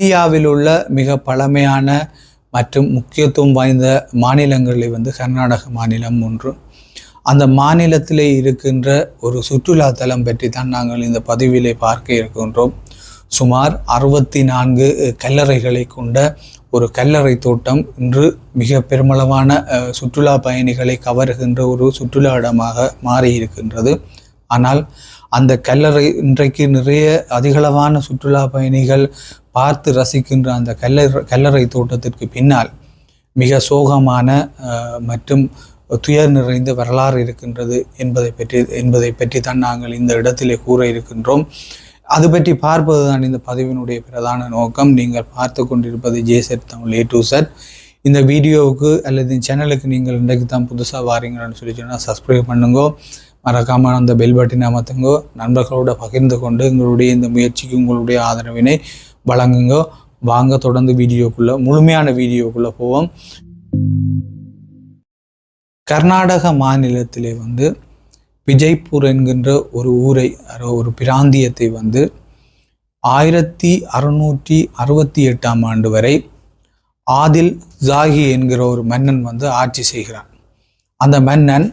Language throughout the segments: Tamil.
இந்தியாவில் உள்ள மிக பழமையான மற்றும் முக்கியத்துவம் வாய்ந்த மாநிலங்களில் வந்து கர்நாடக மாநிலம் ஒன்று. அந்த மாநிலத்திலே இருக்கின்ற ஒரு சுற்றுலா தலம் பற்றி தான் நாங்கள் இந்த பதிவிலே பார்க்க இருக்கின்றோம். சுமார் அறுபத்தி நான்கு கல்லறைகளை கொண்ட ஒரு கல்லறை தோட்டம் இன்று மிக பெருமளவான சுற்றுலா பயணிகளை கவருகின்ற ஒரு சுற்றுலா இடமாக மாறி இருக்கின்றது ஆனால் அந்த கல்லறை இன்றைக்கு நிறைய அதிகளவான சுற்றுலா பயணிகள் பார்த்து ரசிக்கின்ற அந்த கல்லறை கல்லறை தோட்டத்திற்கு பின்னால் மிக சோகமான மற்றும் துயர் நிறைந்த வரலாறு இருக்கின்றது என்பதை பற்றி என்பதை பற்றி தான் நாங்கள் இந்த இடத்திலே கூற இருக்கின்றோம். அது பற்றி பார்ப்பது தான் இந்த பதிவினுடைய பிரதான நோக்கம். நீங்கள் பார்த்து கொண்டிருப்பது ஜேசெட் தமிழ் ஏ டு செட் இந்த வீடியோவுக்கு அல்லது இந்த சேனலுக்கு நீங்கள் இன்றைக்கு தான் புதுசாக வாரீங்கன்னு சொல்லி சொன்னால் சப்ஸ்கிரைப் பண்ணுங்கோ. மறக்காமல் அந்த பெல் பட்டினை அமர்த்துங்கோ. நண்பர்களோட பகிர்ந்து கொண்டு எங்களுடைய இந்த முயற்சிக்கு உங்களுடைய ஆதரவினை வழங்குங்க. வாங்க தொடர்ந்து வீடியோக்குள்ளே முழுமையான வீடியோக்குள்ளே போவோம். கர்நாடக மாநிலத்திலே வந்து விஜய்பூர் என்கின்ற ஒரு ஊரை ஒரு பிராந்தியத்தை வந்து ஆயிரத்தி அறுநூற்றி அறுபத்தி எட்டாம் ஆண்டு வரை ஆதில் ஜாகி என்கிற ஒரு மன்னன் வந்து ஆட்சி செய்கிறான். அந்த மன்னன்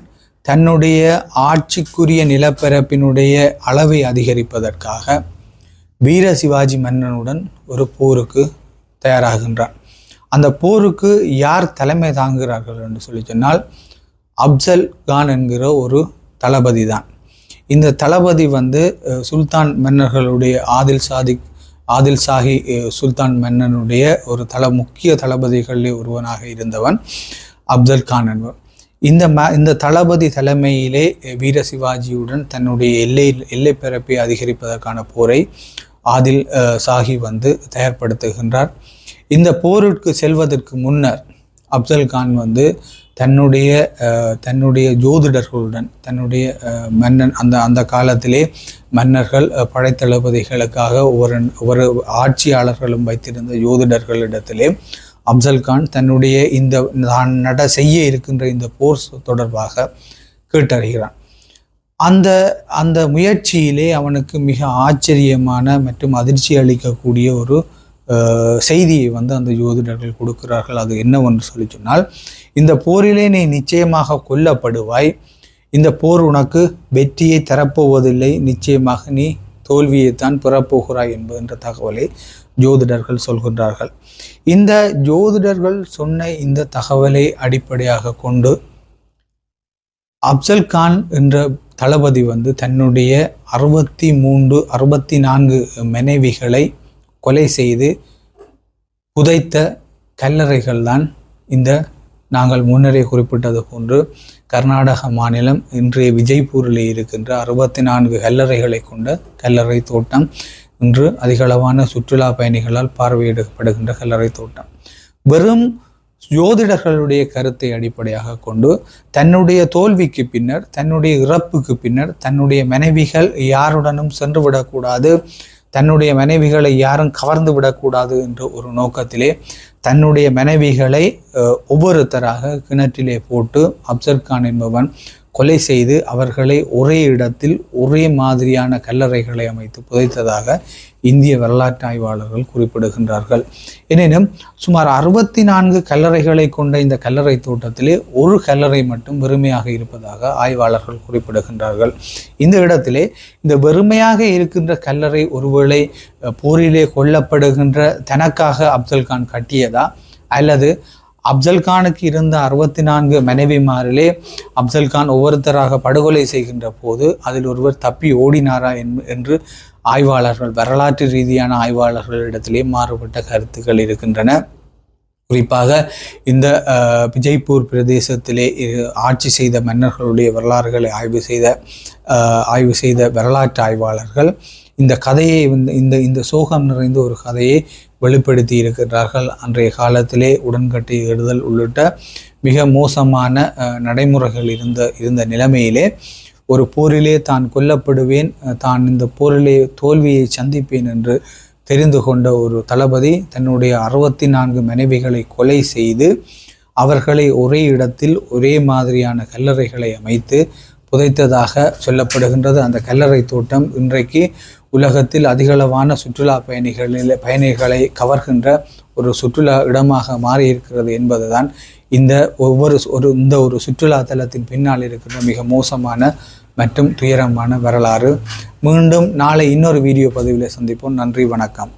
தன்னுடைய ஆட்சிக்குரிய நிலப்பரப்பினுடைய அளவை அதிகரிப்பதற்காக வீர சிவாஜி மன்னனுடன் ஒரு போருக்கு தயாராகின்றான். அந்த போருக்கு யார் தலைமை தாங்குகிறார்கள் என்று சொல்லி சொன்னால் அப்சல் கான் என்கிற ஒரு தளபதி தான். இந்த தளபதி வந்து சுல்தான் மன்னர்களுடைய ஆதில் சாதிக் ஆதில் சாஹி சுல்தான் மன்னனுடைய ஒரு தல முக்கிய தளபதிகளில் ஒருவனாக இருந்தவன் அப்சல் கான் என்பவன். இந்த ம இந்த தளபதி தலைமையிலே வீர சிவாஜியுடன் தன்னுடைய எல்லை எல்லை பரப்பை அதிகரிப்பதற்கான போரை ஆதில் சாஹிப் சாஹி வந்து தயார்படுத்துகின்றார். இந்த போருக்கு செல்வதற்கு முன்னர் அப்சல் கான் வந்து தன்னுடைய தன்னுடைய ஜோதிடர்களுடன் தன்னுடைய மன்னன் அந்த அந்த காலத்திலே மன்னர்கள் படைத்தளபதிகளுக்காக ஒரு ஒரு ஆட்சியாளர்களும் வைத்திருந்த ஜோதிடர்களிடத்திலே அப்சல் கான் தன்னுடைய இந்த தான் நட செய்ய இருக்கின்ற இந்த போர் தொடர்பாக கேட்டறிகிறான். அந்த அந்த முயற்சியிலே அவனுக்கு மிக ஆச்சரியமான மற்றும் அதிர்ச்சி அளிக்கக்கூடிய ஒரு செய்தியை வந்து அந்த ஜோதிடர்கள் கொடுக்கிறார்கள். அது என்னவென்று சொல்லி சொன்னால் இந்த போரிலே நீ நிச்சயமாக கொல்லப்படுவாய். இந்த போர் உனக்கு வெற்றியை தரப்போவதில்லை. நிச்சயமாக நீ தோல்வியைத்தான் பெறப்போகிறாய் என்பதென்ற தகவலை ஜோதிடர்கள் சொல்கின்றார்கள். இந்த ஜோதிடர்கள் சொன்ன இந்த தகவலை அடிப்படையாக கொண்டு அப்சல் கான் என்ற தளபதி வந்து தன்னுடைய அறுபத்தி மூன்று அறுபத்தி நான்கு மனைவிகளை கொலை செய்து புதைத்த கல்லறைகள் தான் இந்த நாங்கள் முன்னரே குறிப்பிட்டது போன்று கர்நாடக மாநிலம் இன்றைய விஜய்பூரில் இருக்கின்ற அறுபத்தி நான்கு கல்லறைகளை கொண்ட கல்லறை தோட்டம். இன்று அதிகளவான சுற்றுலா பயணிகளால் பார்வையிடப்படுகின்ற கல்லறை தோட்டம். வெறும் ஜோதிடர்களுடைய கருத்தை அடிப்படையாக கொண்டு தன்னுடைய தோல்விக்கு பின்னர் தன்னுடைய இறப்புக்கு பின்னர் தன்னுடைய மனைவிகள் யாருடனும் சென்று விடக்கூடாது தன்னுடைய மனைவிகளை யாரும் கவர்ந்து விடக்கூடாது என்ற ஒரு நோக்கத்திலே தன்னுடைய மனைவிகளை ஒவ்வொருத்தராக கிணற்றிலே போட்டு அப்சர் கான் என்பவன் கொலை செய்து அவர்களை ஒரே இடத்தில் ஒரே மாதிரியான கல்லறைகளை அமைத்து புதைத்ததாக இந்திய வரலாற்று ஆய்வாளர்கள் குறிப்பிடுகின்றார்கள். எனினும் சுமார் அறுபத்தி நான்கு கல்லறைகளை கொண்ட இந்த கல்லறை தோட்டத்திலே ஒரு கல்லறை மட்டும் வெறுமையாக இருப்பதாக ஆய்வாளர்கள் குறிப்பிடுகின்றார்கள். இந்த இடத்திலே இந்த வெறுமையாக இருக்கின்ற கல்லறை ஒருவேளை போரிலே கொல்லப்படுகின்ற தனக்காக அப்துல்கான் கட்டியதா? அல்லது அப்சல்கானுக்கு இருந்த அறுபத்தி நான்கு மனைவிமாரிலே அப்சல்கான் ஒவ்வொருத்தராக படுகொலை செய்கின்ற போது அதில் ஒருவர் தப்பி ஓடினாரா என்று ஆய்வாளர்கள் வரலாற்று ரீதியான ஆய்வாளர்களிடத்திலே மாறுபட்ட கருத்துக்கள் இருக்கின்றன. குறிப்பாக இந்த அஹ், விஜய்பூர் பிரதேசத்திலே ஆட்சி செய்த மன்னர்களுடைய வரலாறுகளை ஆய்வு செய்த ஆய்வு செய்த வரலாற்று ஆய்வாளர்கள் இந்த கதையை வந்து இந்த இந்த சோகம் நிறைந்த ஒரு கதையை வெளிப்படுத்தி இருக்கிறார்கள் அன்றைய காலத்திலே உடன்கட்டை இடுதல் உள்ளிட்ட மிக மோசமான நடைமுறைகள் இருந்த இருந்த நிலைமையிலே ஒரு போரிலே தான் கொல்லப்படுவேன் தான் இந்த போரிலே தோல்வியை சந்திப்பேன் என்று தெரிந்து கொண்ட ஒரு தளபதி தன்னுடைய அறுபத்தி நான்கு மனைவிகளை கொலை செய்து அவர்களை ஒரே இடத்தில் ஒரே மாதிரியான கல்லறைகளை அமைத்து புதைத்ததாக சொல்லப்படுகின்றது. அந்த கல்லறை தோட்டம் இன்றைக்கு உலகத்தில் அதிகளவான சுற்றுலா பயணிகளில் பயணிகளை கவர்கின்ற ஒரு சுற்றுலா இடமாக மாறி இருக்கிறது என்பதுதான் இந்த ஒவ்வொரு ஒரு இந்த ஒரு சுற்றுலா தலத்தின் பின்னால் இருக்கிற மிக மோசமான மற்றும் துயரமான வரலாறு. மீண்டும் நாளை இன்னொரு வீடியோ பதிவில் சந்திப்போம். நன்றி வணக்கம்.